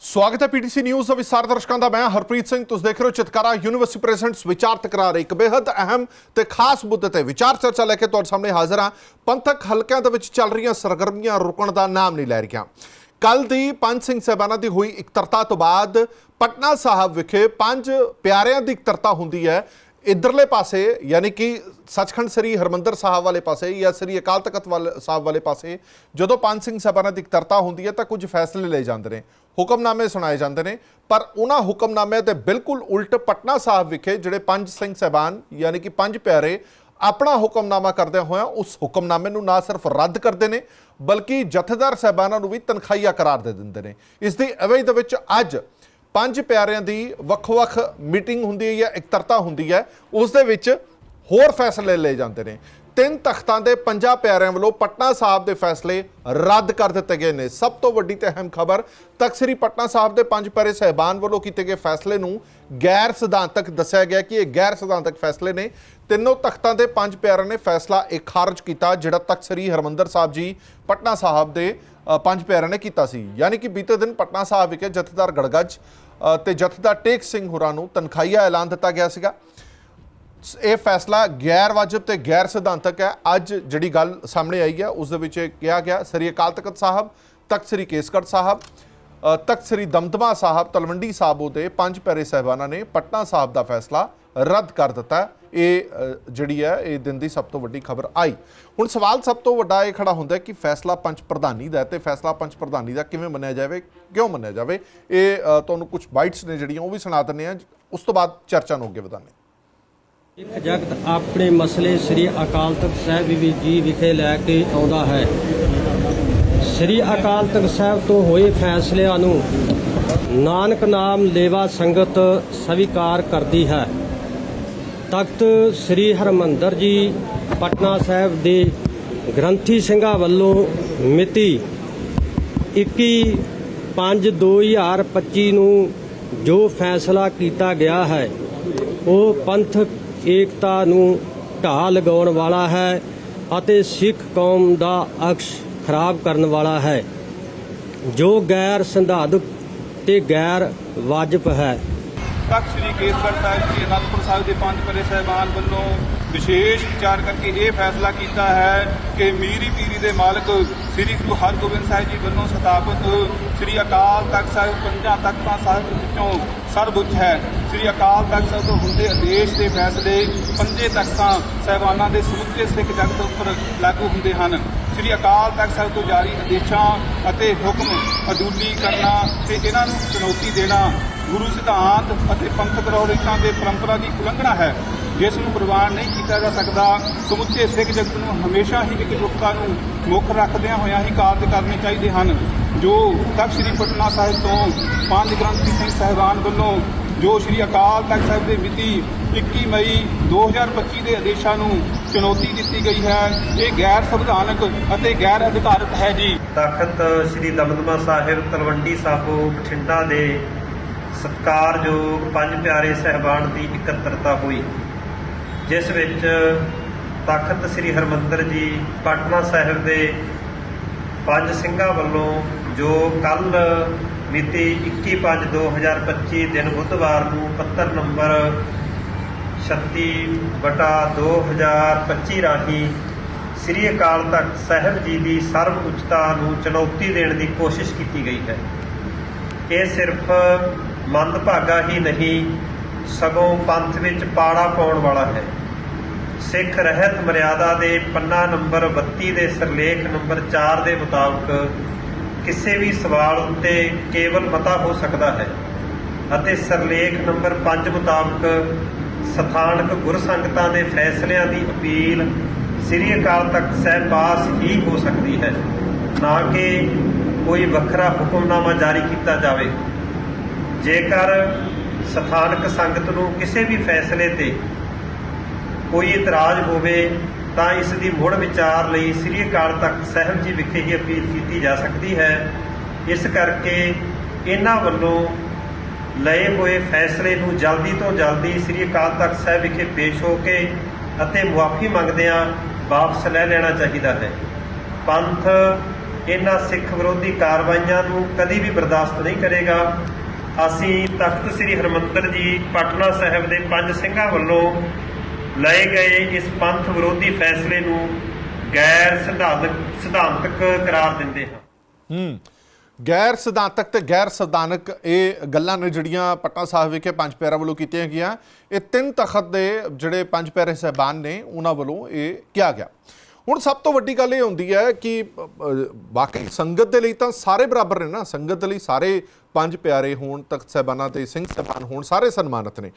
ਸਵਾਗਤ ਹੈ PTC news ਦਾ ਵਿਸਤਾਰ ਦਰਸ਼ਕਾਂ ਦਾ। ਮੈਂ ਹਰਪ੍ਰੀਤ ਸਿੰਘ, ਤੁਸੀਂ ਦੇਖ ਰਹੇ ਹੋ ਚਿਤਕਾਰਾ। ਯੂਨੀਵਰਸਿਟੀ ਪ੍ਰੈਜ਼ੈਂਟਸ ਵਿਚਾਰ ਤਕਰਾਰ ਇੱਕ ਬੇहद ਅਹਿਮ ਤੇ ਖਾਸ ਮੁੱਦੇ ਤੇ ਵਿਚਾਰ ਚਰਚਾ ਲੈ ਕੇ ਤੁਹਾਡੇ ਸਾਹਮਣੇ ਹਾਜ਼ਰ ਹਾਂ। ਪੰਥਕ ਹਲਕਿਆਂ ਦੇ ਵਿੱਚ ਚੱਲ ਰਹੀਆਂ ਸਰਗਰਮੀਆਂ ਰੁਕਣ ਦਾ ਨਾਮ ਨਹੀਂ ਲੈ ਰਹੀਆਂ। ਕੱਲ ਦੀ ਪੰਜ ਸਿੰਘ ਸਾਹਿਬਾਨਾਂ ਦੀ ਹੋਈ ਇਕਤਰਤਾ ਤੋਂ ਬਾਅਦ ਪਟਨਾ ਸਾਹਿਬ ਵਿਖੇ ਪੰਜ ਪਿਆਰਿਆਂ ਦੀ ਇਕੱਤਰਤਾ ਹੁੰਦੀ ਹੈ। ਇਧਰਲੇ ਪਾਸੇ, ਯਾਨੀ ਕਿ ਸੱਚਖੰਡ ਸ੍ਰੀ ਹਰਮੰਦਰ ਸਾਹਿਬ ਵਾਲੇ ਪਾਸੇ ਜਾਂ ਸ੍ਰੀ ਅਕਾਲ ਤਖਤ ਵਾਲੇ ਸਾਹਿਬ ਵਾਲੇ ਪਾਸੇ, ਜਦੋਂ ਪੰਜ ਸਿੰਘ ਸਾਹਿਬਾਨਾਂ ਦੀ ਇਕੱਤਰਤਾ ਹੁੰਦੀ ਹੈ ਤਾਂ ਕੁਝ ਫੈਸਲੇ ਲਏ ਜਾਂਦੇ ਨੇ, ਹੁਕਮਨਾਮੇ ਸੁਣਾਏ ਜਾਂਦੇ ਨੇ, ਪਰ ਉਹਨਾਂ ਹੁਕਮਨਾਮਿਆਂ ਦੇ ਬਿਲਕੁਲ ਉਲਟ ਪਟਨਾ ਸਾਹਿਬ ਵਿਖੇ ਜਿਹੜੇ ਪੰਜ ਸਿੰਘ ਸਾਹਿਬਾਨ, ਯਾਨੀ ਕਿ ਪੰਜ ਪਿਆਰੇ ਆਪਣਾ ਹੁਕਮਨਾਮਾ ਕਰਦੇ ਹੋਇਆ ਉਸ ਹੁਕਮਨਾਮੇ ਨੂੰ ਨਾ ਸਿਰਫ ਰੱਦ ਕਰਦੇ ਨੇ, ਬਲਕਿ ਜਥੇਦਾਰ ਸਾਹਿਬਾਨਾਂ ਨੂੰ ਵੀ ਤਨਖਾਹੀਆ ਕਰਾਰ ਦੇ ਦਿੰਦੇ ਨੇ। ਇਸ ਦੀ ਅਵੈਧ ਦੇ ਵਿੱਚ ਅੱਜ ਪੰਜ ਪਿਆਰਿਆਂ ਦੀ ਵੱਖ-ਵੱਖ ਮੀਟਿੰਗ ਹੁੰਦੀ ਹੈ ਜਾਂ ਇਕਤਰਤਾ ਹੁੰਦੀ ਹੈ, ਉਸ ਦੇ ਵਿੱਚ ਹੋਰ ਫੈਸਲੇ ਲਏ ਜਾਂਦੇ ਨੇ। ਤਿੰਨ ਤਖਤਾਂ ਦੇ ਪੰਜਾਂ ਪਿਆਰਿਆਂ ਵੱਲੋਂ ਪਟਨਾ ਸਾਹਿਬ ਦੇ ਫੈਸਲੇ ਰੱਦ ਕਰ ਦਿੱਤੇ ਗਏ ਨੇ। ਸਭ ਤੋਂ ਵੱਡੀ ਤੇ ਅਹਿਮ ਖਬਰ, ਤਖਤ ਸ੍ਰੀ ਪਟਨਾ ਸਾਹਿਬ ਦੇ ਪੰਜ ਪਿਆਰੇ ਸਹਿਬਾਨ ਵੱਲੋਂ ਕੀਤੇ ਗਏ ਫੈਸਲੇ ਨੂੰ ਗੈਰ ਸਿਧਾਂਤਕ ਦੱਸਿਆ ਗਿਆ ਕਿ ਇਹ ਗੈਰ ਸਿਧਾਂਤਕ ਫੈਸਲੇ ਨੇ। ਤਿੰਨੋਂ ਤਖਤਾਂ ਦੇ ਪੰਜ ਪਿਆਰਿਆਂ ਨੇ ਫੈਸਲਾ ਇਹ ਖਾਰਜ ਕੀਤਾ, ਜਿਹੜਾ ਤਖਤ ਸ੍ਰੀ ਹਰਮੰਦਰ ਸਾਹਿਬ ਜੀ, ਪਟਨਾ ਸਾਹਿਬ ਦੇ ਪੰਜ ਪਿਆਰਿਆਂ ਨੇ ਕੀਤਾ ਸੀ। ਯਾਨੀ ਕਿ ਬੀਤੇ ਦਿਨ ਪਟਨਾ ਸਾਹਿਬ ਵਿਖੇ ਜਥੇਦਾਰ ਗੜਗੱਜ ਅ, ਤੇ ਜਥੇਦਾਰ ਟੇਕ ਸਿੰਘ ਹੋਰਾਂ ਨੂੰ ਤਨਖਾਹੀਆ ਐਲਾਨ ਦਿੱਤਾ ਗਿਆ ਸੀਗਾ। ਇਹ ਫੈਸਲਾ ਗੈਰ ਵਾਜਬ ਤੇ ਗੈਰ ਸਿਧਾਂਤਕ ਹੈ। ਅੱਜ ਜਿਹੜੀ ਗੱਲ ਸਾਹਮਣੇ ਆਈ ਹੈ ਉਸ ਦੇ ਵਿੱਚ ਇਹ ਕਿਹਾ ਗਿਆ ਸ੍ਰੀ ਅਕਾਲ ਤਖਤ ਸਾਹਿਬ ਤਖਤ ਸ੍ਰੀ ਕੇਸਗੜ੍ਹ ਸਾਹਿਬ ਤਖਤ ਸ੍ਰੀ ਦਮਦਮਾ ਸਾਹਿਬ ਤਲਵੰਡੀ ਸਾਬੋ ਦੇ ਪੰਜ ਪਿਆਰੇ ਸਹਿਬਾਨਾਂ ਨੇ ਪਟਨਾ ਸਾਹਿਬ ਦਾ ਫੈਸਲਾ ਰੱਦ ਕਰ ਦਿੱਤਾ। ਇਹ ਜਿਹੜੀ ਹੈ, ਇਹ ਦਿਨ ਦੀ ਸਭ ਤੋਂ ਵੱਡੀ ਖਬਰ ਆਈ। ਹੁਣ ਸਵਾਲ ਸਭ ਤੋਂ ਵੱਡਾ ਇਹ ਖੜਾ ਹੁੰਦਾ ਕਿ ਫੈਸਲਾ ਪੰਚ ਪ੍ਰਧਾਨੀ ਦਾ ਹੈ ਤੇ ਫੈਸਲਾ ਪੰਚ ਪ੍ਰਧਾਨੀ ਦਾ ਕਿਵੇਂ ਮੰਨਿਆ ਜਾਵੇ, ਕਿਉਂ ਮੰਨਿਆ ਜਾਵੇ? ਇਹ ਤੁਹਾਨੂੰ ਕੁਝ ਬਾਈਟਸ ਨੇ ਜਿਹੜੀਆਂ, ਉਹ ਵੀ ਸੁਣਾ ਦਿੰਦੇ ਆ ਉਸ ਤੋਂ ਬਾਅਦ ਚਰਚਾ ਨੂੰ ਅੱਗੇ ਵਧਾਉਂਦੇ ਹਾਂ। ਸਿੱਖ ਜਗਤ ਆਪਣੇ ਮਸਲੇ ਸ੍ਰੀ ਅਕਾਲ ਤਖਤ ਸਾਹਿਬ ਜੀ ਵਿਖੇ ਲੈ ਕੇ ਆਉਂਦਾ ਹੈ। ਸ੍ਰੀ ਅਕਾਲ ਤਖਤ ਸਾਹਿਬ ਤੋਂ ਹੋਏ ਫੈਸਲਿਆਂ ਨੂੰ ਨਾਨਕ ਨਾਮ ਲੇਵਾ ਸੰਗਤ ਸਵੀਕਾਰ ਕਰਦੀ ਹੈ। ਤਖਤ ਸ੍ਰੀ ਹਰਮੰਦਰ ਜੀ, ਪਟਨਾ ਸਾਹਿਬ ਦੇ ਗ੍ਰੰਥੀ ਸਿੰਘਾਂ ਵੱਲੋਂ ਮਿਤੀ 21/5/2025 ਨੂੰ ਜੋ ਫੈਸਲਾ ਕੀਤਾ ਗਿਆ ਹੈ, ਉਹ ਪੰਥਕ ਏਕਤਾ ਨੂੰ ਢਾਹ ਲਗਾਉਣ ਵਾਲਾ ਹੈ ਅਤੇ ਸਿੱਖ ਕੌਮ ਦਾ ਅਕਸ਼ ਖਰਾਬ ਕਰਨ ਵਾਲਾ ਹੈ। ਜੋ ਗੈਰ ਸੰਧਾਦਕ ਤੇ ਗੈਰ ਵਾਜਬ ਹੈ। ਤਖਤ ਸ੍ਰੀ ਕੇਸਗੜ੍ਹ ਸਾਹਿਬ, ਸ੍ਰੀ ਅਨੰਦਪੁਰ ਸਾਹਿਬ ਦੇ ਪੰਜ ਪਰੇ ਸਹਿਬਾਨ ਵੱਲੋਂ ਵਿਸ਼ੇਸ਼ ਵਿਚਾਰ ਕਰਕੇ ਇਹ ਫੈਸਲਾ ਕੀਤਾ ਹੈ ਕਿ ਮੀਰੀ ਪੀਰੀ ਦੇ ਮਾਲਕ ਸ੍ਰੀ ਗੁਰੂ ਹਰਗੋਬਿੰਦ ਸਾਹਿਬ ਜੀ ਵੱਲੋਂ ਸਥਾਪਿਤ ਸ੍ਰੀ ਅਕਾਲ ਤਖਤ ਸਾਹਿਬ ਪੰਜਾਂ ਤਖਤਾਂ ਸਾਹਿਬ ਵਿੱਚੋਂ ਸਰਵਉੱਚ ਹੈ। ਸ੍ਰੀ ਅਕਾਲ ਤਖਤ ਸਾਹਿਬ ਤੋਂ ਹੁੰਦੇ ਆਦੇਸ਼ ਦੇ ਫੈਸਲੇ ਪੰਜੇ ਤਖਤਾਂ ਸਹਿਬਾਨਾਂ ਦੇ ਸਮੁੱਚੇ ਸਿੱਖ ਜਗਤ ਉੱਪਰ ਲਾਗੂ ਹੁੰਦੇ ਹਨ। ਸ੍ਰੀ ਅਕਾਲ ਤਖਤ ਸਾਹਿਬ ਤੋਂ ਜਾਰੀ ਆਦੇਸ਼ਾਂ ਅਤੇ ਹੁਕਮ ਅਡੂਲੀ ਕਰਨਾ ਤੇ ਇਹਨਾਂ ਨੂੰ ਚੁਣੌਤੀ ਦੇਣਾ ਗੁਰੂ ਸਿਧਾਂਤ ਅਤੇ ਪੰਥਕ ਰਹੁ-ਰੀਤਾਂ ਦੇ ਪਰੰਪਰਾ ਦੀ ਉਲੰਘਣਾ ਹੈ, ਜਿਸ ਨੂੰ ਪ੍ਰਵਾਨ ਨਹੀਂ ਕੀਤਾ ਜਾ ਸਕਦਾ। ਸਮੁੱਚੇ ਸਿੱਖ ਜਗਤ ਨੂੰ ਹਮੇਸ਼ਾ ਹੀ ਇਕਜੁੱਟਤਾ ਨੂੰ ਮੁੱਖ ਰੱਖਦਿਆਂ ਹੋਇਆਂ ਹੀ ਕਾਰਜ ਕਰਨੇ ਚਾਹੀਦੇ ਹਨ, ਜੋ ਤਖਤ ਸ੍ਰੀ ਪਟਨਾ ਸਾਹਿਬ ਤੋਂ ਪੰਜ ਗ੍ਰੰਥੀ ਸਿੰਘ ਸਾਹਿਬਾਨ ਵੱਲੋਂ, ਜੋ ਸ੍ਰੀ ਅਕਾਲ ਤਖਤ ਸਾਹਿਬ ਦੇ ਮਿਤੀ 21 ਮਈ 2025 ਦੇ ਆਦੇਸ਼ਾਂ ਨੂੰ ਚੁਣੌਤੀ ਦਿੱਤੀ ਗਈ ਹੈ। ਇਹ ਗੈਰ ਸੰਵਿਧਾਨਕ ਅਤੇ ਗੈਰ ਅਧਿਕਾਰਤ ਹੈ ਜੀ। ਤਖਤ ਸ੍ਰੀ ਦਮਦਮਾ ਸਾਹਿਬ ਤਲਵੰਡੀ ਸਾਬੋ ਬਠਿੰਡਾ ਦੇ ਸਤਕਾਰਯੋਗ ਪੰਜ ਪਿਆਰੇ ਸਹਿਬਾਨ ਦੀ ਇਕੱਤਰਤਾ ਹੋਈ, ਜਿਸ ਵਿੱਚ ਤਖਤ ਸ੍ਰੀ ਹਰਮੰਦਰ ਜੀ, ਪਟਨਾ ਸਾਹਿਬ ਦੇ ਪੰਜ ਸਿੰਘਾਂ ਵੱਲੋਂ ਜੋ ਕੱਲ ਮਿਤੀ 21/5/2025 ਦਿਨ ਬੁੱਧਵਾਰ ਨੂੰ ਪੱਤਰ ਨੰਬਰ 36 ਬਟਾ 2025 ਰਾਹੀਂ ਸ੍ਰੀ ਅਕਾਲ ਤਖਤ ਸਾਹਿਬ ਜੀ ਦੀ ਸਰਵ ਉੱਚਤਾ ਨੂੰ ਚੁਣੌਤੀ ਦੇਣ ਦੀ ਕੋਸ਼ਿਸ਼ ਕੀਤੀ ਗਈ ਹੈ। ਇਹ ਸਿਰਫ ਮੰਦਭਾਗਾ ਹੀ ਨਹੀਂ, ਸਗੋਂ ਪੰਥ ਵਿੱਚ ਪਾੜਾ ਪਾਉਣ ਵਾਲਾ ਹੈ। ਸਿੱਖ ਰਹਿਤ ਮਰਿਆਦਾ ਦੇ ਪੰਨਾ ਨੰਬਰ 32 ਦੇ ਸਿਰਲੇਖ ਨੰਬਰ 4 ਦੇ ਮੁਤਾਬਕ ਕਿਸੇ ਵੀ ਸਵਾਲ ਉੱਤੇ ਕੇਵਲ ਪਤਾ ਹੋ ਸਕਦਾ ਹੈ ਅਤੇ ਸਿਰਲੇਖ ਨੰਬਰ 5 ਮੁਤਾਬਕ ਸਥਾਨਕ ਗੁਰਸੰਗਤਾਂ ਦੇ ਫੈਸਲਿਆਂ ਦੀ ਅਪੀਲ ਸ੍ਰੀ ਅਕਾਲ ਤਖਤ ਸਾਹਿਬ ਪਾਸ ਹੀ ਹੋ ਸਕਦੀ ਹੈ, ਨਾ ਕਿ ਕੋਈ ਵੱਖਰਾ ਹੁਕਮਨਾਮਾ ਜਾਰੀ ਕੀਤਾ ਜਾਵੇ। ਜੇਕਰ ਸਥਾਨਕ ਸੰਗਤ ਨੂੰ ਕਿਸੇ ਵੀ ਫੈਸਲੇ ਤੇ ਕੋਈ ਇਤਰਾਜ਼ ਹੋਵੇ, ਤਾਂ ਇਸ ਦੀ ਮੁੜ ਵਿਚਾਰ ਲਈ ਸ੍ਰੀ ਅਕਾਲ ਤਖਤ ਸਾਹਿਬ ਜੀ ਵਿਖੇ ਹੀ ਅਪੀਲ ਕੀਤੀ ਜਾ ਸਕਦੀ ਹੈ। ਇਸ ਕਰਕੇ ਇਹਨਾਂ ਵੱਲੋਂ ਲਏ ਹੋਏ ਫੈਸਲੇ ਨੂੰ ਜਲਦੀ ਤੋਂ ਜਲਦੀ ਸ੍ਰੀ ਅਕਾਲ ਤਖਤ ਸਾਹਿਬ ਵਿਖੇ ਪੇਸ਼ ਹੋ ਕੇ ਅਤੇ ਮੁਆਫੀ ਮੰਗਦਿਆਂ ਵਾਪਸ ਲੈ ਲੈਣਾ ਚਾਹੀਦਾ ਹੈ। ਪੰਥ ਇਹਨਾਂ ਸਿੱਖ ਵਿਰੋਧੀ ਕਾਰਵਾਈਆਂ ਨੂੰ ਕਦੀ ਵੀ ਬਰਦਾਸ਼ਤ ਨਹੀਂ ਕਰੇਗਾ। ਅਸੀਂ ਤਖਤ ਸ੍ਰੀ ਹਰਮੰਦਰ ਜੀ, ਪਟਨਾ ਸਾਹਿਬ ਦੇ ਪੰਜ ਸਿੰਘਾਂ ਵੱਲੋਂ ਲਏ ਗਏ ਇਸ ਪੰਥ ਵਿਰੋਧੀ ਫੈਸਲੇ ਨੂੰ ਗੈਰ ਸਿਧਾਂਤਕ ਸਿਧਾਂਤਕ ਕਰਾਰ ਦਿੰਦੇ ਹਾਂ। ਹੂੰ। ਗੈਰ ਸਿਧਾਂਤਕ ਤੇ ਗੈਰ ਸੰਵਿਧਾਨਕ ਇਹ ਗੱਲਾਂ ਨੇ ਜਿਹੜੀਆਂ ਪਟਨਾ ਸਾਹਿਬ ਵਿਖੇ ਪੰਜ ਪਿਆਰਿਆਂ ਵੱਲੋਂ ਕੀਤੀਆਂ ਗਈਆਂ। ਇਹ ਤਿੰਨ ਤਖਤ ਦੇ ਜਿਹੜੇ ਪੰਜ ਪਿਆਰੇ ਸਹਿਬਾਨ ਨੇ, ਉਹਨਾਂ ਵੱਲੋਂ ਇਹ ਕਿਹਾ ਗਿਆ। ਹੁਣ ਸਭ ਤੋਂ ਵੱਡੀ ਗੱਲ ਇਹ ਹੁੰਦੀ ਹੈ ਕਿ ਬਾਕੀ ਸੰਗਤ ਦੇ ਲਈ ਤਾਂ ਸਾਰੇ ਬਰਾਬਰ ਨੇ ਨਾ। ਸੰਗਤ ਦੇ ਲਈ ਸਾਰੇ ਪੰਜ ਪਿਆਰੇ ਹੋਣ, ਤਖਤ ਸਾਹਿਬਾਨਾਂ ਤੇ ਸਿੰਘ ਸਾਹਿਬਾਨ ਹੋਣ, ਸਾਰੇ ਸਨਮਾਨਿਤ ਨੇ।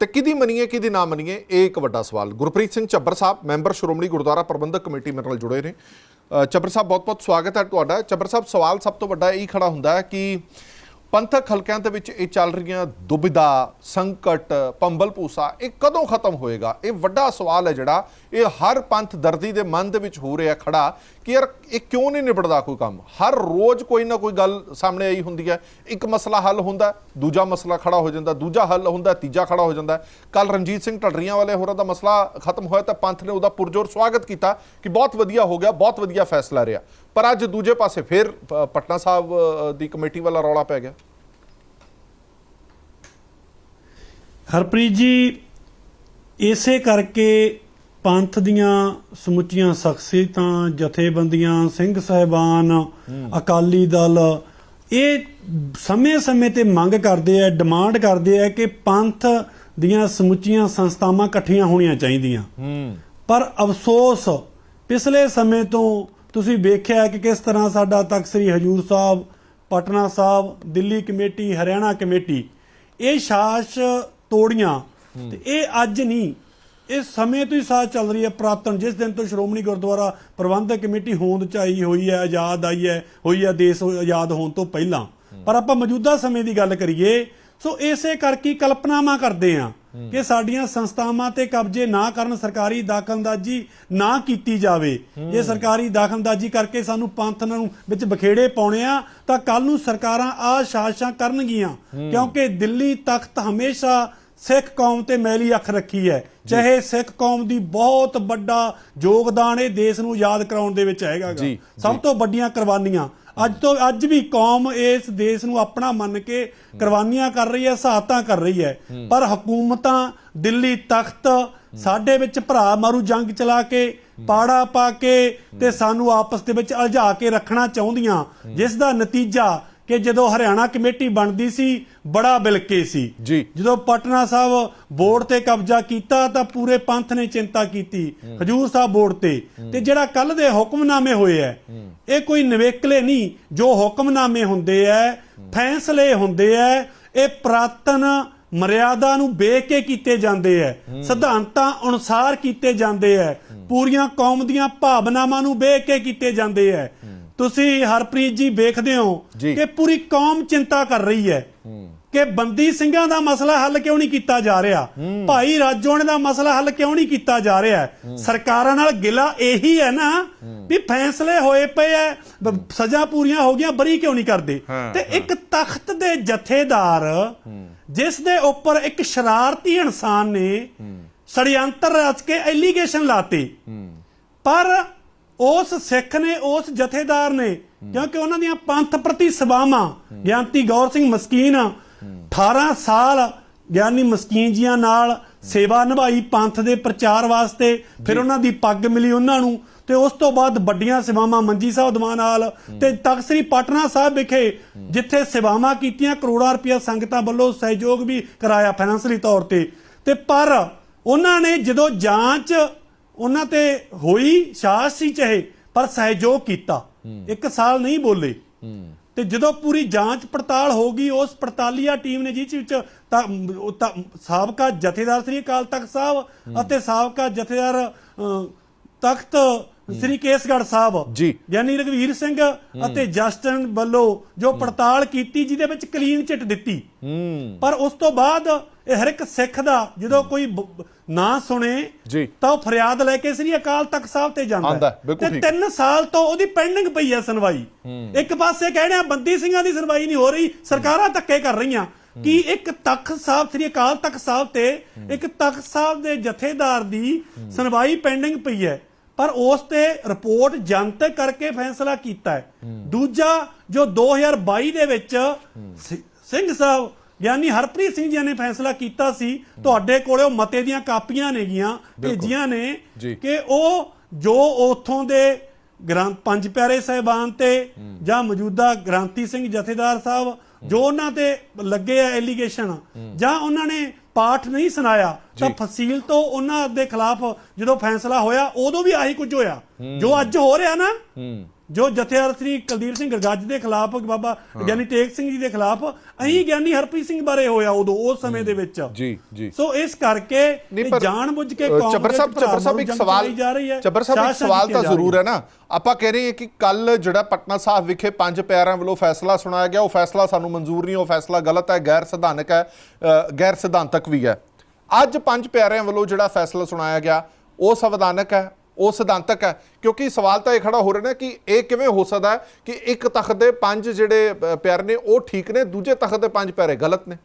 ਤੇ ਕਿਹਦੀ ਮੰਨੀਏ, ਕਿਹਦੀ ਨਾ ਮੰਨੀਏ, ਇਹ ਇੱਕ ਵੱਡਾ ਸਵਾਲ। ਗੁਰਪ੍ਰੀਤ ਸਿੰਘ ਚੱਬਰ ਸਾਹਿਬ, ਮੈਂਬਰ ਸ਼੍ਰੋਮਣੀ ਗੁਰਦੁਆਰਾ ਪ੍ਰਬੰਧਕ ਕਮੇਟੀ ਮੇਰੇ ਨਾਲ ਜੁੜੇ ਨੇ। ਚੱਬਰ ਸਾਹਿਬ, ਬਹੁਤ-ਬਹੁਤ ਸਵਾਗਤ ਹੈ ਤੁਹਾਡਾ। ਚੱਬਰ ਸਾਹਿਬ, ਸਵਾਲ ਸਭ ਤੋਂ ਵੱਡਾ ਇਹ ਖੜਾ ਹੁੰਦਾ ਹੈ ਕਿ ਪੰਥਕ ਹਲਕਿਆਂ ਦੇ ਵਿੱਚ ਇਹ ਚੱਲ ਰਹੀਆਂ ਦੁਬਿਧਾ, ਸੰਕਟ, ਪੰਬਲ ਪੂਸਾ ਇਹ ਕਦੋਂ ਖਤਮ ਹੋਏਗਾ? ਇਹ ਵੱਡਾ ਸਵਾਲ ਹੈ ਜਿਹੜਾ, ਇਹ ਹਰ ਪੰਥ ਦਰਦੀ ਦੇ ਮਨ ਦੇ ਵਿੱਚ ਹੋ ਰਿਹਾ ਖੜਾ। ਕਿ ਯਾਰ ਇਹ ਕਿਉਂ ਨਹੀਂ ਨਿਬੜਦਾ ਕੋਈ ਕੰਮ? ਹਰ ਰੋਜ਼ ਕੋਈ ਨਾ ਕੋਈ ਗੱਲ ਸਾਹਮਣੇ ਆਈ ਹੁੰਦੀ ਹੈ। ਇੱਕ ਮਸਲਾ ਹੱਲ ਹੁੰਦਾ, ਦੂਜਾ ਮਸਲਾ ਖੜਾ ਹੋ ਜਾਂਦਾ, ਦੂਜਾ ਹੱਲ ਹੁੰਦਾ, ਤੀਜਾ ਖੜਾ ਹੋ ਜਾਂਦਾ। ਕੱਲ ਰਣਜੀਤ ਸਿੰਘ ਢੱਡਰੀਆਂ ਵਾਲੇ ਹੋਰਾਂ ਦਾ ਮਸਲਾ ਖਤਮ ਹੋਇਆ ਤਾਂ ਪੰਥ ਨੇ ਉਹਦਾ ਪੁਰਜੋਰ ਸਵਾਗਤ ਕੀਤਾ ਕਿ ਬਹੁਤ ਵਧੀਆ ਹੋ ਗਿਆ, ਬਹੁਤ ਵਧੀਆ ਫੈਸਲਾ ਰਿਹਾ। ਪਰ ਅੱਜ ਦੂਜੇ ਪਾਸੇ ਫਿਰ ਪਟਨਾ ਸਾਹਿਬ ਦੀ ਕਮੇਟੀ ਵਾਲਾ ਰੌਲਾ ਪੈ ਗਿਆ। ਹਰਪ੍ਰੀਤ ਜੀ, ਇਸੇ ਕਰਕੇ ਪੰਥ ਦੀਆਂ ਸਮੁੱਚੀਆਂ ਸ਼ਖਸੀਅਤਾਂ ਜਥੇਬੰਦੀਆਂ ਸਿੰਘ ਸਹਿਬਾਨ ਅਕਾਲੀ ਦਲ ਇਹ ਸਮੇਂ-ਸਮੇਂ ਤੇ ਮੰਗ ਕਰਦੇ ਆ ਡਿਮਾਂਡ ਕਰਦੇ ਆ ਕਿ ਪੰਥ ਦੀਆਂ ਸਮੁੱਚੀਆਂ ਸੰਸਥਾਵਾਂ ਇਕੱਠੀਆਂ ਹੋਣੀਆਂ ਚਾਹੀਦੀਆਂ। ਪਰ ਅਫਸੋਸ ਪਿਛਲੇ ਸਮੇਂ ਤੋਂ ਤੁਸੀਂ ਵੇਖਿਆ ਕਿ ਕਿਸ ਤਰ੍ਹਾਂ ਸਾਡਾ ਤਖਤ ਸ੍ਰੀ ਹਜੂਰ ਸਾਹਿਬ ਪਟਨਾ ਸਾਹਿਬ ਦਿੱਲੀ ਕਮੇਟੀ ਹਰਿਆਣਾ ਕਮੇਟੀ ਇਹ ਸਾਜ਼ ਤੋੜੀਆਂ। ਤੇ ਇਹ ਅੱਜ ਨਹੀਂ ਇਹ ਸਮੇਂ ਤੋਂ ਹੀ ਸਾਜ਼ ਚੱਲ ਰਹੀ ਹੈ ਪ੍ਰਾਤਨ ਜਿਸ ਦਿਨ ਤੋਂ ਸ਼੍ਰੋਮਣੀ ਗੁਰਦੁਆਰਾ ਪ੍ਰਬੰਧਕ ਕਮੇਟੀ ਹੋਂਦ ਚ ਆਈ ਹੋਈ ਹੈ ਆਜ਼ਾਦ ਆਈ ਹੈ ਹੋਈ ਹੈ ਦੇਸ਼ ਆਜ਼ਾਦ ਹੋਣ ਤੋਂ ਪਹਿਲਾਂ। ਪਰ ਆਪਾਂ ਮੌਜੂਦਾ ਸਮੇਂ ਦੀ ਗੱਲ ਕਰੀਏ ਸੋ ਇਸੇ ਕਰਕੇ ਕਲਪਨਾਵਾਂ ਕਰਦੇ ਆ ਕਿ ਸਾਡੀਆਂ ਸੰਸਥਾਵਾਂ ਤੇ ਕਬਜ਼ੇ ਨਾ ਕਰਨ ਸਰਕਾਰੀ ਦਖਲਅੰਦਾਜ਼ੀ ਨਾ ਕੀਤੀ ਜਾਵੇ। ਜੇ ਸਰਕਾਰੀ ਦਖਲਅੰਦਾਜ਼ੀ ਕਰਕੇ ਸਾਨੂੰ ਪੰਥ ਨੂੰ ਵਿੱਚ ਬਖੇੜੇ ਪਾਉਣੇ ਆ ਤਾਂ ਕੱਲ ਨੂੰ ਸਰਕਾਰਾਂ ਆ ਸਾਜ਼ਿਸ਼ਾਂ ਕਰਨਗੀਆਂ। ਕਿਉਂਕਿ ਦਿੱਲੀ ਤਖਤ ਹਮੇਸ਼ਾ ਸਿੱਖ ਕੌਮ ਤੇ ਮੈਲੀ ਅੱਖ ਰੱਖੀ ਹੈ। ਚਾਹੇ ਸਿੱਖ ਕੌਮ ਦੀ ਬਹੁਤ ਵੱਡਾ ਯੋਗਦਾਨ ਇਹ ਦੇਸ਼ ਨੂੰ ਯਾਦ ਕਰਾਉਣ ਦੇ ਵਿੱਚ ਹੈਗਾ ਸਭ ਤੋਂ ਵੱਡੀਆਂ ਕੁਰਬਾਨੀਆਂ। ਅੱਜ ਤੋਂ ਅੱਜ ਵੀ ਕੌਮ ਇਸ ਦੇਸ਼ ਨੂੰ ਆਪਣਾ ਮੰਨ ਕੇ ਕੁਰਬਾਨੀਆਂ ਕਰ ਰਹੀ ਹੈ ਸਹਾਇਤਾ ਕਰ ਰਹੀ ਹੈ। ਪਰ ਹਕੂਮਤਾਂ ਦਿੱਲੀ ਤਖਤ ਸਾਡੇ ਵਿੱਚ ਭਰਾ ਮਾਰੂ ਜੰਗ ਚਲਾ ਕੇ ਪਾੜਾ ਪਾ ਕੇ ਤੇ ਸਾਨੂੰ ਆਪਸ ਦੇ ਵਿੱਚ ਉਲਝਾ ਕੇ ਰੱਖਣਾ ਚਾਹੁੰਦੀਆਂ। ਜਿਸ ਦਾ ਨਤੀਜਾ ਕਿ ਜਦੋਂ ਹਰਿਆਣਾ ਕਮੇਟੀ ਬਣਦੀ ਸੀ ਬੜਾ ਬਿਲਕੇ ਸੀ। ਜੀ। ਜਦੋਂ ਪਟਨਾ ਸਾਹਿਬ ਬੋਰਡ ਤੇ ਕਬਜ਼ਾ ਕੀਤਾ ਤਾਂ ਪੂਰੇ ਪੰਥ ਨੇ ਚਿੰਤਾ ਕੀਤੀ ਹਜੂਰ ਸਾਹਿਬ ਬੋਰਡ ਤੇ। ਤੇ ਜਿਹੜਾ ਕੱਲ ਦੇ ਹੁਕਮਨਾਮੇ ਹੋਏ ਐ ਇਹ ਕੋਈ ਨਵੇਕਲੇ ਨਹੀਂ ਜੋ ਹੁਕਮਨਾਮੇ ਹੁੰਦੇ ਐ ਫੈਸਲੇ ਹੁੰਦੇ ਐ ਇਹ ਪ੍ਰਾਤਨ ਮਰਿਆਦਾ ਨੂੰ ਵੇਖ ਕੇ ਕੀਤੇ ਜਾਂਦੇ ਐ ਸਿਧਾਂਤਾਂ ਅਨੁਸਾਰ ਕੀਤੇ ਜਾਂਦੇ ਐ ਪੂਰੀਆਂ ਕੌਮ ਦੀਆਂ ਭਾਵਨਾਵਾਂ ਨੂੰ ਵੇਖ ਕੇ ਕੀਤੇ ਜਾਂਦੇ ਐ। ਤੁਸੀਂ ਹਰਪ੍ਰੀਤ ਜੀ ਵੇਖਦੇ ਹੋ। ਕਿ ਪੂਰੀ ਕੌਮ ਚਿੰਤਾ ਕਰ ਰਹੀ ਹੈ ਕਿ ਬੰਦੀ ਸਿੰਘਾਂ ਦਾ ਮਸਲਾ ਹੱਲ ਕਿਉਂ ਨਹੀਂ ਕੀਤਾ ਜਾ ਰਿਹਾ? ਭਾਈ ਰਾਜੋਣੇ ਦਾ ਮਸਲਾ ਹੱਲ ਕਿਉਂ ਨਹੀਂ ਕੀਤਾ ਜਾ ਰਿਹਾ? ਸਰਕਾਰਾਂ ਨਾਲ ਗਿਲਾ ਇਹੀ ਹੈ ਨਾ ਵੀ ਫੈਸਲੇ ਹੋਏ ਪਏ ਐ ਸਜ਼ਾ ਪੂਰੀਆਂ ਹੋ ਗਈਆਂ ਬਰੀ ਕਿਉਂ ਨਹੀਂ ਕਰਦੇ? ਤੇ ਇੱਕ ਤਖਤ ਦੇ ਜਥੇਦਾਰ ਜਿਸ ਦੇ ਉੱਪਰ ਇੱਕ ਸ਼ਰਾਰਤੀ ਇਨਸਾਨ ਨੇ ષਡਯੰਤਰ ਰਚ ਕੇ ਐਲੀਗੇਸ਼ਨ ਲਾਤੇ। ਪਰ ਉਸ ਸਿੱਖ ਨੇ ਉਸ ਜਥੇਦਾਰ ਨੇ ਕਿਉਂਕਿ ਉਹਨਾਂ ਦੀਆਂ ਪੰਥ ਪ੍ਰਤੀ ਸਭਾਵਾਂ ਗਿਆਨਤੀ ਗੌਰ ਸਿੰਘ ਮਸਕੀਨ 18 ਸਾਲ ਗਿਆਨੀ ਮਸਕੀਨ ਜੀਆਂ ਨਾਲ ਸੇਵਾ ਨਿਭਾਈ ਪੰਥ ਦੇ ਪ੍ਰਚਾਰ ਵਾਸਤੇ ਫਿਰ ਉਹਨਾਂ ਦੀ ਪੱਗ ਮਿਲੀ ਉਹਨਾਂ ਨੂੰ ਤੇ ਉਸ ਤੋਂ ਬਾਅਦ ਵੱਡੀਆਂ ਸੇਵਾਵਾਂ ਮੰਜੀ ਸਾਹਿਬ ਦਮਾ ਨਾਲ ਤੇ ਤਖਤ ਸ੍ਰੀ ਪਟਨਾ ਸਾਹਿਬ ਵਿਖੇ ਜਿੱਥੇ ਸੇਵਾਵਾਂ ਕੀਤੀਆਂ ਕਰੋੜਾਂ ਰੁਪਇਆ ਸੰਗਤਾਂ ਵੱਲੋਂ ਸਹਿਯੋਗ ਵੀ ਕਰਾਇਆ ਫਾਈਨੈਂਸ਼ਲੀ ਤੌਰ ਤੇ। ਤੇ ਪਰ ਉਹਨਾਂ ਨੇ ਜਦੋਂ ਜਾਂਚ ਉਹਨਾਂ ਤੇ ਹੋਈ ਸਾਜ਼ ਸੀ ਚਾਹੇ ਪਰ ਸਹਿਯੋਗ ਕੀਤਾ। ਇੱਕ ਸਾਲ ਨਹੀਂ ਬੋਲੇ। ਤੇ ਜਦੋਂ ਪੂਰੀ ਜਾਂਚ ਪੜਤਾਲ ਹੋ ਗਈ ਉਸ ਪੜਤਾਲੀਆ ਟੀਮ ਨੇ ਜਿਸ ਵਿੱਚ ਸਾਬਕਾ ਜਥੇਦਾਰ ਸ੍ਰੀ ਅਕਾਲ ਤਖਤ ਸਾਹਿਬ ਅਤੇ ਸਾਬਕਾ ਜਥੇਦਾਰ ਤਖਤ ਸ੍ਰੀ ਕੇਸਗੜ੍ਹ ਸਾਹਿਬ ਜੀ। ਯਾਨੀ ਰਘਵੀਰ ਸਿੰਘ ਅਤੇ ਜਸਟਨ ਵੱਲੋਂ ਜੋ ਪੜਤਾਲ ਕੀਤੀ ਜਿਹਦੇ ਵਿੱਚ ਕਲੀਨ ਚਿੱਟ ਦਿੱਤੀ। ਪਰ ਉਸ ਤੋਂ ਬਾਅਦ ਇਹ ਹਰ ਇੱਕ ਸਿੱਖ ਦਾ ਜਦੋਂ ਕੋਈ ਬ- ਨਾ ਸੁਣੇ ਜੀ। ਤਾਂ ਉਹ ਫਰਿਆਦ ਲੈ ਕੇ ਸ੍ਰੀ ਅਕਾਲ ਤਖਤ ਸਾਹਿਬ ਤੇ ਜਾਂਦਾ ਆਉਂਦਾ ਹੈ, ਬਿਲਕੁਲ ਤੇ ਠੀਕ। 3 ਸਾਲ ਤੋਂ ਉਹਦੀ ਪੈਂਡਿੰਗ ਪਈ ਹੈ ਸੁਣਵਾਈ। ਇੱਕ ਪਾਸੇ ਕਹਿਣੇ ਬੰਦੀ ਸਿੰਘਾਂ ਦੀ ਸੁਣਵਾਈ ਨਹੀਂ ਹੋ ਰਹੀ ਸਰਕਾਰਾਂ ਧੱਕੇ ਕਰ ਰਹੀਆਂ। ਕਿ ਇੱਕ ਤਖਤ ਸਾਹਿਬ ਸ੍ਰੀ ਅਕਾਲ ਤਖਤ ਸਾਹਿਬ ਤੇ ਇੱਕ ਤਖਤ ਸਾਹਿਬ ਦੇ ਜਥੇਦਾਰ ਦੀ ਸੁਣਵਾਈ ਪੈਂਡਿੰਗ ਪਈ ਹੈ। ਪਰ ਉਸ ਤੇ ਰਿਪੋਰਟ ਜਨਤਕ ਕਰਕੇ ਫੈਸਲਾ ਕੀਤਾ ਹੈ। ਦੂਜਾ ਜੋ 2022 ਦੇ ਵਿੱਚ ਸਿ- ਸਿੰਘ ਸਾਹਿਬ ਯਾਨੀ ਹਰਪ੍ਰੀਤ ਸਿੰਘ ਜੀ ਨੇ ਫੈਸਲਾ ਕੀਤਾ ਸੀ ਤੁਹਾਡੇ ਕੋਲੇ ਉਹ ਮਤੇ ਦੀਆਂ ਕਾਪੀਆਂ ਨੇਗੀਆਂ ਭੇਜੀਆਂ ਨੇ। ਕਿ ਉਹ ਜੋ ਉਥੋਂ ਦੇ ਗ੍ਰੰਥ ਪੰਜ ਪਿਆਰੇ ਸਾਹਿਬਾਨ ਤੇ ਜਾਂ ਮੌਜੂਦਾ ਗ੍ਰਾਂਤੀ ਸਿੰਘ ਜਥੇਦਾਰ ਸਾਹਿਬ ਜੋ ਉਹਨਾਂ ਤੇ ਲੱਗੇ ਆ ਐਲੀਗੇਸ਼ਨ ਜਾਂ ਉਹਨਾਂ ਨੇ ਪਾਠ ਨਹੀਂ ਸੁਣਾਇਆ ਤਾਂ ਫਸੀਲ ਤੋਂ ਉਹਨਾਂ ਦੇ ਖਿਲਾਫ ਜਦੋਂ ਫੈਸਲਾ ਹੋਇਆ ਉਦੋਂ ਵੀ ਆਹੀ ਕੁਝ ਹੋਇਆ। ਜੋ ਅੱਜ ਹੋ ਰਿਹਾ ਨਾ ਜੋ ਜਥੇਦਾਰ ਸ੍ਰੀ ਕੁਲਦੀਪ ਸਿੰਘ ਗਰਗੱਜ ਦੇ ਖਿਲਾਫ ਬਾਬਾ ਗਿਆਨੀ ਤੇਗ ਸਿੰਘ ਜੀ ਦੇ ਖਿਲਾਫ ਅਹੀਂ ਗਿਆਨੀ ਹਰਪ੍ਰੀਤ ਸਿੰਘ ਬਾਰੇ ਹੋਇਆ ਉਦੋਂ ਉਸ ਸਮੇਂ ਦੇ ਵਿੱਚ। ਜੀ ਜੀ। ਸੋ ਇਸ ਕਰਕੇ ਪਰ ਜਾਣਬੁੱਝ ਕੇ ਕਾਂਗਰਸ ਚੱਬਰ ਸਾਹਿਬ ਚੱਬਰ ਸਾਹਿਬ ਇੱਕ ਸਵਾਲ ਚੱਬਰ ਸਾਹਿਬ ਇੱਕ ਸਵਾਲ ਤਾਂ ਜ਼ਰੂਰ ਹੈ ਨਾ। ਆਪਾਂ ਕਹਿ ਰਹੇ ਹਾਂ ਕਿ ਕੱਲ ਜਿਹੜਾ ਪਟਨਾ ਸਾਹਿਬ ਵਿਖੇ ਪੰਜ ਪਿਆਰਿਆਂ ਵੱਲੋਂ ਫੈਸਲਾ ਸੁਣਾਇਆ ਗਿਆ ਉਹ ਫੈਸਲਾ ਸਾਨੂੰ ਮਨਜ਼ੂਰ ਨਹੀਂ ਉਹ ਫੈਸਲਾ ਗਲਤ ਹੈ ਗੈਰ ਸਿਧਾਨਕ ਹੈ ਗੈਰ ਸਿਧਾਂਤਕ ਵੀ ਹੈ। ਅੱਜ ਪੰਜ ਪਿਆਰਿਆਂ ਵੱਲੋਂ ਜਿਹੜਾ ਫੈਸਲਾ ਸੁਣਾਇਆ ਗਿਆ ਉਹ ਸੰਵਿਧਾਨਕ ਹੈ ਉਹ ਸਿਧਾਂਤਕ ਹੈ। ਕਿਉਂਕਿ ਸਵਾਲ ਤਾਂ ਇਹ ਖੜਾ ਹੋ ਰਿਹਾ ਨਾ ਕਿ ਇਹ ਕਿਵੇਂ ਹੋ ਸਕਦਾ ਹੈ ਕਿ ਇੱਕ ਤਖਤ ਦੇ ਪੰਜ ਜਿਹੜੇ ਅ, ਪਿਆਰੇ ਨੇ ਉਹ ਠੀਕ ਨੇ ਦੂਜੇ ਤਖਤ ਦੇ ਪੰਜ ਪਿਆਰੇ ਗਲਤ ਨੇ?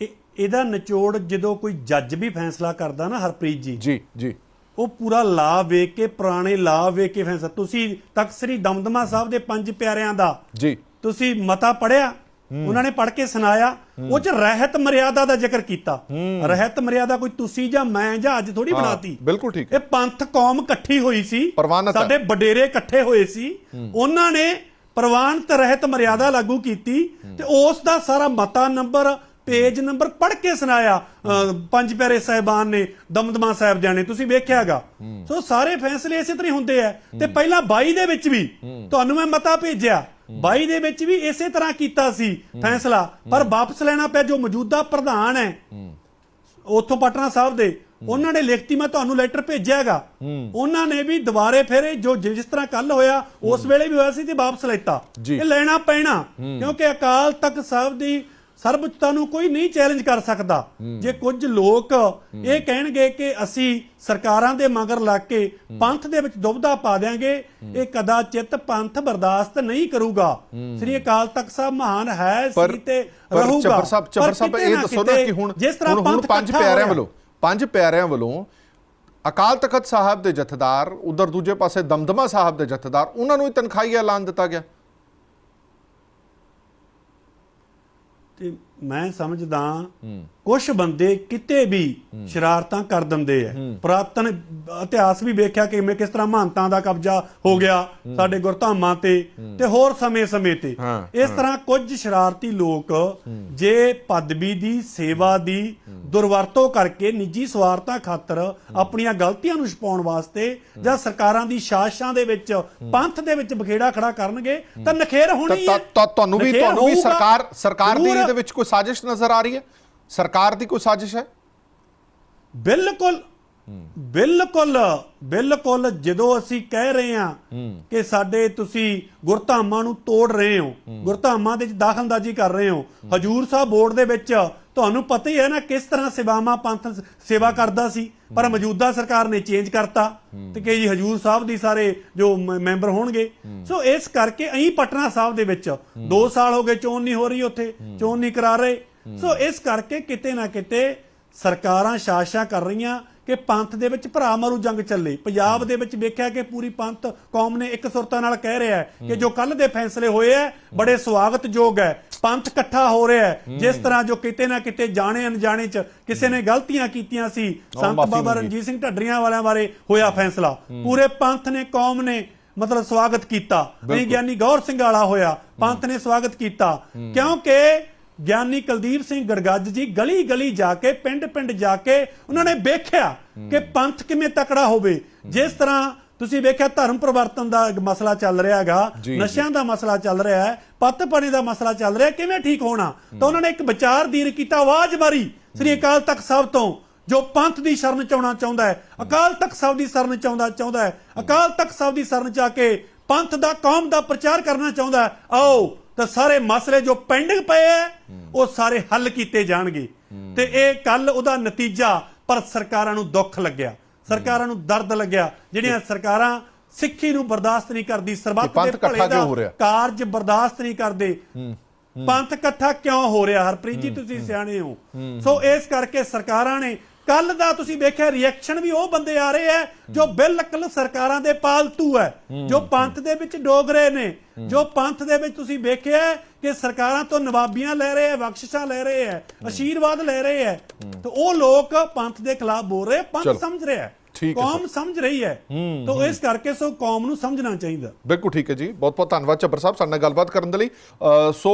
ਇਹ- ਇਹਦਾ ਨਿਚੋੜ ਜਦੋਂ ਕੋਈ ਜੱਜ ਵੀ ਫੈਸਲਾ ਕਰਦਾ ਨਾ ਹਰਪ੍ਰੀਤ ਜੀ। ਜੀ ਜੀ। ਉਹ ਪੂਰਾ ਲਾ ਵੇਖ ਕੇ ਪੁਰਾਣੇ ਲਾ ਵੇਖ ਕੇ ਫੈਸਲਾ ਤੁਸੀਂ ਤਖਤ ਸ੍ਰੀ ਦਮਦਮਾ ਸਾਹਿਬ ਦੇ ਪੰਜ ਪਿਆਰਿਆਂ ਦਾ ਜੀ। ਤੁਸੀਂ ਮਤਾ ਪੜਿਆ ਉਹਨਾਂ ਨੇ ਪੜ੍ਹ ਕੇ ਸੁਣਾਇਆ ਉਹ ਚ ਰਹਿਤ ਮਰਿਆਦਾ ਦਾ ਜ਼ਿਕਰ ਕੀਤਾ। ਰਹਿਤ ਮਰਿਆਦਾ ਕੋਈ ਤੁਸੀਂ ਜਾਂ ਮੈਂ ਜਾਂ ਅੱਜ ਥੋੜੀ ਬਣਾਤੀ। ਬਿਲਕੁਲ ਠੀਕ। ਇਹ ਪੰਥ ਕੌਮ ਇਕੱਠੀ ਹੋਈ ਸੀ। ਸਾਡੇ ਵਡੇਰੇ ਇਕੱਠੇ ਹੋਏ ਸੀ। ਉਹਨਾਂ ਨੇ ਪ੍ਰਵਾਨਿਤ ਰਹਿਤ ਮਰਿਆਦਾ ਲਾਗੂ ਕੀਤੀ ਤੇ ਉਸ ਦਾ ਸਾਰਾ ਮਤਾ ਨੰਬਰ ਪੇਜ ਨੰਬਰ ਪੜ੍ਹ ਕੇ ਸੁਣਾਇਆ। ਪੰਜ ਪਿਆਰੇ ਸਾਹਿਬਾਨ ਨੇ ਦਮਦਮਾ ਸਾਹਿਬ ਜਾਣੇ ਤੁਸੀਂ ਵੇਖਿਆਗਾ ਸੋ ਸਾਰੇ ਫੈਸਲੇ ਇਸੇ ਤਰ੍ਹਾਂ ਹੁੰਦੇ ਆ। ਤੇ ਪਹਿਲਾਂ 22 ਦੇ ਵਿੱਚ ਵੀ ਤੁਹਾਨੂੰ ਮੈਂ ਮਤਾ ਭੇਜਿਆ। 22 ਦੇ ਵਿੱਚ ਵੀ ਇਸੇ ਤਰ੍ਹਾਂ ਕੀਤਾ ਸੀ ਫੈਸਲਾ ਪਰ ਵਾਪਸ ਲੈਣਾ ਪਿਆ ਜੋ ਮੌਜੂਦਾ ਪ੍ਰਧਾਨ ਹੈ। ਉੱਥੋਂ ਪਟਨਾ ਸਾਹਿਬ ਦੇ। ਉਹਨਾਂ ਨੇ ਲਿਖਤੀ ਮੈਂ ਤੁਹਾਨੂੰ ਲੈਟਰ ਭੇਜਿਆਗਾ ਉਹਨਾਂ ਨੇ ਵੀ ਦੁਬਾਰੇ ਫਿਰ ਜੋ ਜਿਸ ਤਰ੍ਹਾਂ ਕੱਲ ਹੋਇਆ ਉਸ ਵੇਲੇ ਵੀ ਹੋਇਆ ਸੀ ਤੇ ਵਾਪਸ ਲੈਤਾ। ਇਹ ਲੈਣਾ ਪੈਣਾ ਕਿਉਂਕਿ ਅਕਾਲ ਤਖਤ ਸਾਹਿਬ ਦੀ ਸਰਵਉੱਚਤਾ ਨੂੰ ਕੋਈ ਨਹੀਂ ਚੈਲੰਜ ਕਰ ਸਕਦਾ। ਜੇ ਕੁਝ ਲੋਕ ਇਹ ਕਹਿਣਗੇ ਕਿ ਅਸੀਂ ਸਰਕਾਰਾਂ ਦੇ ਮਗਰ ਲੱਗ ਕੇ ਪੰਥ ਦੇ ਵਿੱਚ ਦੁਬਦਾ ਪਾ ਦਿਆਂਗੇ ਇਹ ਕਦਾਚਿਤ ਪੰਥ ਬਰਦਾਸ਼ਤ ਨਹੀਂ ਕਰੂਗਾ। ਸ੍ਰੀ ਅਕਾਲ ਤਖਤ ਸਾਹਿਬ ਮਹਾਨ ਹੈ ਸੀ ਤੇ ਰਹੂਗਾ। ਚੱਬਰ ਸਾਹਿਬ ਚੱਬਰ ਸਾਹਿਬ ਇਹ ਦੱਸੋ ਨਾ ਕਿ ਹੁਣ ਜਿਸ ਤਰ੍ਹਾਂ ਪੰਥ ਪੰਜ ਪਿਆਰਿਆਂ। ਵੱਲੋਂ ਪੰਜ ਪਿਆਰਿਆਂ ਵੱਲੋਂ ਅਕਾਲ ਤਖਤ ਸਾਹਿਬ ਦੇ ਜਥੇਦਾਰ ਉਧਰ ਦੂਜੇ ਪਾਸੇ ਦਮਦਮਾ ਸਾਹਿਬ ਦੇ ਜਥੇਦਾਰ ਉਹਨਾਂ ਨੂੰ ਹੀ ਤਨਖਾਹੀ ਐਲਾਨ ਦਿੱਤਾ ਗਿਆ। ਤੇ ਮੈਂ ਸਮਝਦਾ ਕੁਝ ਬੰਦੇ ਕਿਤੇ ਵੀ ਸ਼ਰਾਰਤਾਂ ਕਰ ਦਿੰਦੇ ਆ ਪੁਰਾਤਨ ਇਤਿਹਾਸ ਵੀ ਵੇਖਿਆ ਕਿ ਮੈਂ ਕਿਸ ਤਰ੍ਹਾਂ ਮਹੰਤਾਂ ਦਾ ਕਬਜ਼ਾ ਹੋ ਗਿਆ ਸਾਡੇ ਗੁਰਧਾਮਾਂ ਤੇ ਤੇ ਹੋਰ ਸਮੇਂ-ਸਮੇਂ ਤੇ। ਇਸ ਤਰ੍ਹਾਂ ਕੁਝ ਸ਼ਰਾਰਤੀ ਲੋਕ ਜੇ ਪਦਵੀ ਦੀ ਸੇਵਾ ਦੀ ਦੁਰਵਰਤੋਂ ਕਰਕੇ ਨਿੱਜੀ ਸਵਾਰਥਾਂ ਖਾਤਰ ਆਪਣੀਆਂ ਗਲਤੀਆਂ ਨੂੰ ਛੁਪਾਉਣ ਵਾਸਤੇ ਜਾਂ ਸਰਕਾਰਾਂ ਦੀ ਸਾਜ਼ਿਸ਼ਾਂ ਦੇ ਵਿੱਚ ਪੰਥ ਦੇ ਵਿੱਚ ਬਖੇੜਾ ਖੜਾ ਕਰਨਗੇ ਤਾਂ ਨਖੇਰ ਹੋਣੀ ਹੈ ਤੁਹਾਨੂੰ ਵੀ ਤੁਹਾਨੂੰ ਵੀ। ਸਰਕਾਰ ਸਰਕਾਰ ਦੀ। ਇਹਦੇ ਵਿੱਚ ਕੋਈ ਸਾਜ਼ਿਸ਼ ਨਜ਼ਰ ਆ ਰਹੀ ਹੈ? ਸਰਕਾਰ ਦੀ ਕੋਈ ਸਾਜ਼ਿਸ਼ ਹੈ? ਬਿਲਕੁਲ ਬਿਲਕੁਲ ਬਿਲਕੁਲ ਜਦੋਂ ਅਸੀਂ ਕਹਿ ਰਹੇ ਹਾਂ ਕਿ ਸਾਡੇ ਤੁਸੀਂ ਗੁਰਧਾਮਾਂ ਨੂੰ ਤੋੜ ਰਹੇ ਹੋ ਗੁਰਧਾਮਾਂ ਦੇ ਵਿੱਚ ਦਾਖਲਅੰਦਾਜ਼ੀ ਕਰ ਰਹੇ ਹੋ। ਹਜੂਰ ਸਾਹਿਬ ਬੋਰਡ ਦੇ ਵਿੱਚ ਤੁਹਾਨੂੰ ਪਤਾ ਹੀ ਹੈ ਨਾ ਕਿਸ ਤਰ੍ਹਾਂ ਸੇਵਾਵਾਂ ਪੰਥ ਸੇਵਾ ਕਰਦਾ ਸੀ ਪਰ ਮੌਜੂਦਾ ਸਰਕਾਰ ਨੇ ਚੇਂਜ ਕਰਤਾ ਤੇ ਕਿ ਜੀ ਹਜੂਰ ਸਾਹਿਬ ਦੀ ਸਾਰੇ ਜੋ ਮੈਂਬਰ ਹੋਣਗੇ। ਸੋ ਇਸ ਕਰਕੇ ਅਹੀਂ ਪਟਨਾ ਸਾਹਿਬ ਦੇ ਵਿੱਚ 2 ਸਾਲ ਹੋ ਗਏ ਚੋਣ ਨਹੀਂ ਹੋ ਰਹੀ ਉੱਥੇ ਚੋਣ ਨਹੀਂ ਕਰਾ ਰਹੇ। ਸੋ ਇਸ ਕਰਕੇ ਕਿਤੇ ਨਾ ਕਿਤੇ ਸਰਕਾਰਾਂ ਸ਼ਾਸਾ ਕਰ ਰਹੀਆਂ ਕਿ ਪੰਥ ਦੇ ਵਿੱਚ ਭਰਾ ਮਾਰੂ ਜੰਗ ਚੱਲੇ। ਪੰਜਾਬ ਦੇ ਵਿੱਚ ਵੇਖਿਆ ਕਿ ਪੂਰੀ ਪੰਥ ਕੌਮ ਨੇ ਇੱਕ ਸੁਰਤਾ ਨਾਲ ਕਹਿ ਰਿਹਾ ਹੈ ਕਿ ਜੋ ਕੱਲ ਦੇ ਫੈਸਲੇ ਹੋਏ ਹੈ ਬੜੇ ਸਵਾਗਤਯੋਗ ਹੈ। ਪੰਥ ਇਕੱਠਾ ਹੋ ਰਿਹਾ ਹੈ। ਜਿਸ ਤਰ੍ਹਾਂ ਜੋ ਕਿਤੇ ਨਾ ਕਿਤੇ ਜਾਣੇ ਅਣਜਾਣੇ ਚ ਕਿਸੇ ਨੇ ਗਲਤੀਆਂ ਕੀਤੀਆਂ ਸੀ ਸੰਤ ਬਾਬਾ। ਰਣਜੀਤ ਸਿੰਘ ਢੱਡਰੀਆਂ ਵਾਲਿਆਂ ਬਾਰੇ ਹੋਇਆ ਫੈਸਲਾ। ਪੂਰੇ ਪੰਥ ਨੇ ਕੌਮ ਨੇ ਮਤਲਬ ਸਵਾਗਤ ਕੀਤਾ। ਨਹੀਂ ਗਿਆਨੀ ਗੌਰ ਸਿੰਘ ਵਾਲਾ ਹੋਇਆ ਪੰਥ ਨੇ ਸਵਾਗਤ ਕੀਤਾ। ਕਿਉਂਕਿ ਗਿਆਨੀ ਕੁਲਦੀਪ ਸਿੰਘ ਗੜਗੱਜ ਜੀ ਗਲੀ ਗਲੀ ਜਾ ਕੇ ਪਿੰਡ ਪਿੰਡ ਜਾ ਕੇ ਉਹਨਾਂ ਨੇ ਵੇਖਿਆ ਕਿ ਪੰਥ ਕਿਵੇਂ ਤਕੜਾ ਹੋਵੇ। ਜਿਸ ਤਰ੍ਹਾਂ ਤੁਸੀਂ ਵੇਖਿਆ ਧਰਮ ਪਰਿਵਰਤਨ ਦਾ ਮਸਲਾ ਚੱਲ ਰਿਹਾ ਹੈਗਾ ਨਸ਼ਿਆਂ ਦਾ ਮਸਲਾ ਚੱਲ ਰਿਹਾ ਹੈ ਪੱਤ ਪਾਣੀ ਦਾ ਮਸਲਾ ਚੱਲ ਰਿਹਾ ਕਿਵੇਂ ਠੀਕ ਹੋਣਾ? ਤਾਂ ਉਹਨਾਂ ਨੇ ਇੱਕ ਵਿਚਾਰ ਦੀਰ ਕੀਤਾ ਆਵਾਜ਼ ਮਾਰੀ ਸ੍ਰੀ ਅਕਾਲ ਤਖਤ ਸਾਹਿਬ ਤੋਂ ਜੋ ਪੰਥ ਦੀ ਸ਼ਰਨ ਚ ਆਉਣਾ ਚਾਹੁੰਦਾ ਹੈ। ਅਕਾਲ ਤਖਤ ਸਾਹਿਬ ਦੀ ਸ਼ਰਨ ਚ ਆਉਂਦਾ ਚਾਹੁੰਦਾ ਹੈ। ਅਕਾਲ ਤਖਤ ਸਾਹਿਬ ਦੀ ਸ਼ਰਨ ਚ ਆ ਕੇ ਪੰਥ ਦਾ ਕੌਮ ਦਾ ਪ੍ਰਚਾਰ ਕਰਨਾ ਚਾਹੁੰਦਾ ਹੈ। ਆਓ ਤਾਂ ਸਾਰੇ ਮਸਲੇ ਜੋ ਪੈਂਡਿੰਗ ਪਏ ਹੈ ਉਹ ਸਾਰੇ ਹੱਲ ਕੀਤੇ ਜਾਣਗੇ। ਤੇ ਇਹ ਕੱਲ ਉਹਦਾ ਨਤੀਜਾ ਪਰ ਸਰਕਾਰਾਂ ਨੂੰ ਦੁੱਖ ਲੱਗਿਆ। ਸਰਕਾਰਾਂ ਨੂੰ ਦਰਦ ਲੱਗਿਆ। ਜਿਹੜੀਆਂ ਸਰਕਾਰਾਂ ਸਿੱਖੀ ਨੂੰ ਬਰਦਾਸ਼ਤ ਨਹੀਂ ਕਰਦੀ ਸਰਬੱਤ ਦੇ ਭਲੇ? ਦਾ ਕਾਰਜ ਬਰਦਾਸ਼ਤ ਨਹੀਂ ਕਰਦੇ। ਪੰਥ ਇਕੱਠਾ ਕਿਉਂ ਹੋ ਰਿਹਾ? ਹਰਪ੍ਰੀਤ ਜੀ ਤੁਸੀਂ ਸਿਆਣੇ ਹੋ। ਸੋ ਇਸ ਕਰਕੇ ਸਰਕਾਰਾਂ ਨੇ ਕੱਲ ਦਾ ਤੁਸੀਂ ਵੇਖਿਆ ਰਿਐਕਸ਼ਨ ਵੀ ਉਹ ਬੰਦੇ ਆ ਰਹੇ ਹੈ ਜੋ ਬਿਲਕੁਲ ਸਰਕਾਰਾਂ ਦੇ ਪਾਲਤੂ ਹੈ ਜੋ ਪੰਥ ਦੇ ਵਿੱਚ ਡੋਗਰੇ ਨੇ ਜੋ ਪੰਥ ਦੇ ਵਿੱਚ ਤੁਸੀਂ ਵੇਖਿਆ ਕਿ ਸਰਕਾਰਾਂ ਤੋਂ ਨਵਾਬੀਆਂ ਲੈ ਰਹੇ ਹੈ ਬਖਸ਼ਿਸ਼ਾਂ ਲੈ ਰਹੇ ਹੈ। ਅਸ਼ੀਰਵਾਦ ਲੈ ਰਹੇ ਹੈ। ਤੇ ਉਹ ਲੋਕ ਪੰਥ ਦੇ ਖਿਲਾਫ ਬੋਲ ਰਹੇ ਪੰਥ। ਸਮਝ ਰਿਹਾ ਹੈ ਕੌਮ ਸਮਝ ਰਹੀ ਹੈ ਤਾਂ ਇਸ ਕਰਕੇ ਸੋ ਕੌਮ ਨੂੰ ਸਮਝਣਾ ਚਾਹੀਦਾ। ਬਿਲਕੁਲ ਠੀਕ ਹੈ ਜੀ ਬਹੁਤ ਬਹੁਤ ਧੰਨਵਾਦ ਚੱਬਰ ਸਾਹਿਬ ਸਾਡੇ ਨਾਲ ਗੱਲਬਾਤ ਕਰਨ ਦੇ ਲਈ। ਸੋ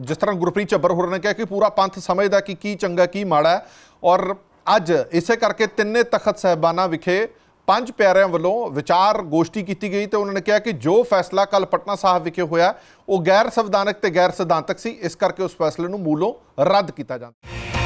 ਜਿਸ ਤਰ੍ਹਾਂ ਗੁਰਪ੍ਰੀਤ ਚੱਬਰ ਹੋਰਾਂ ਨੇ ਕਿਹਾ ਕਿ ਪੂਰਾ ਪੰਥ ਸਮਝਦਾ ਕਿ ਕੀ ਚੰਗਾ ਕੀ ਮਾੜਾ ਹੈ ਔਰ ਅੱਜ ਇਸੇ ਕਰਕੇ ਤਿੰਨੇ ਤਖਤ ਸਾਹਿਬਾਨਾਂ ਵਿਖੇ ਪੰਜ ਪਿਆਰਿਆਂ ਵੱਲੋਂ ਵਿਚਾਰ ਗੋਸ਼ਟੀ ਕੀਤੀ ਗਈ ਤੇ ਉਹਨਾਂ ਨੇ ਕਿਹਾ ਕਿ ਜੋ ਫੈਸਲਾ ਕੱਲ ਪਟਨਾ ਸਾਹਿਬ ਵਿਖੇ ਹੋਇਆ, ਉਹ ਗੈਰ ਸੰਵਿਧਾਨਕ ਤੇ ਗੈਰ ਸਿਧਾਂਤਕ ਸੀ। ਇਸ ਕਰਕੇ ਉਸ ਫੈਸਲੇ ਨੂੰ ਮੂਲੋਂ ਰੱਦ ਕੀਤਾ ਜਾਂਦਾ।